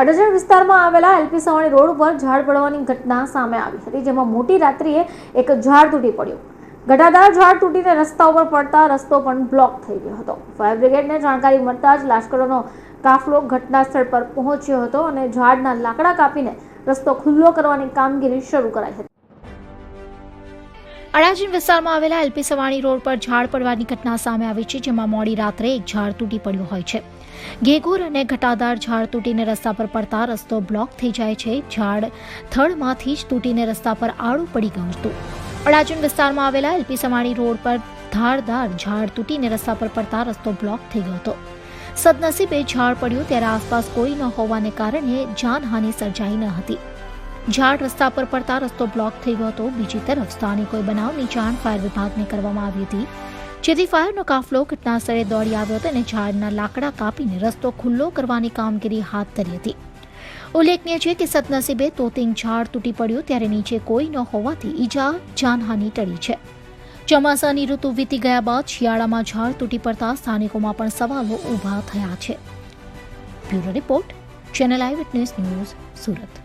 અડજણ વિસ્તારમાં આવેલા LP Savani road ઉપર ઝાડ પડવાની ઘટના સામે આવી હતી, જેમાં મોટી રાત્રિએ એક ઝાડ તૂટી પડ્યું. ઘટાદાર ઝાડ તૂટીને રસ્તા ઉપર પડતા રસ્તો પણ બ્લોક થઈ ગયો હતો. ફાયર બ્રિગેડને જાણકારી મળતા જ લાશ્કરોનો કાફલો ઘટના સ્થળ પર પહોંચ્યો હતો અને ઝાડના લાકડા કાપીને રસ્તો ખુલ્લો કરવાની કામગીરી શરૂ કરાઈ હતી. અડાજણ વિસ્તારમાં આવેલા એલપી સવાણી રોડ પર ઝાડ પડવાની ઘટના સામે આવી છે, જેમાં મોડી રાત્રે એક ઝાડ તૂટી પડ્યું હોય છે. ઘેઘોર અને ઘટાદાર ઝાડ તૂટીને રસ્તા પર પડતા રસ્તો બ્લોક થઈ જાય છે. ઝાડ થડમાંથી જ તૂટીને રસ્તા પર આડું પડી ગયું હતું. અડાજણ વિસ્તારમાં આવેલા એલપી સમાણી રોડ પર ધારદાર ઝાડ તૂટીને રસ્તા પર પડતા રસ્તો બ્લોક થઈ ગયો હતો. સદનસીબે ઝાડ પડ્યું ત્યારે આસપાસ કોઈ ન હોવાને કારણે જાનહાનિ સર્જાઈ ન હતી. ઝાડ રસ્તા પર પડતા રસ્તો બ્લોક થઈ ગયો હતો બીજી તરફ સ્થાનિકોએ બનાવની જાણ ફાયર વિભાગને કરવામાં આવી હતી. જેથી ફાયરનો કાફલો ઘટના સ્થળે દોડી આવ્યો હતો અને ઝાડના લાકડા કાપીને રસ્તો ખુલ્લો કરવાની કામગીરી હાથ ધરી હતી. ઉલ્લેખનીય છે કે સદનસીબે તોતિંગ ઝાડ તૂટી પડ્યું ત્યારે નીચે કોઈ ન હોવાથી ઈજા જાનહાનિ ટળી છે. ચોમાસાની ઋતુ વીતી ગયા બાદ શિયાળામાં ઝાડ તૂટી પડતા સ્થાનિકોમાં પણ સવાલો ઊભા થયા છે. Bureau report, channel I witness news, Surat.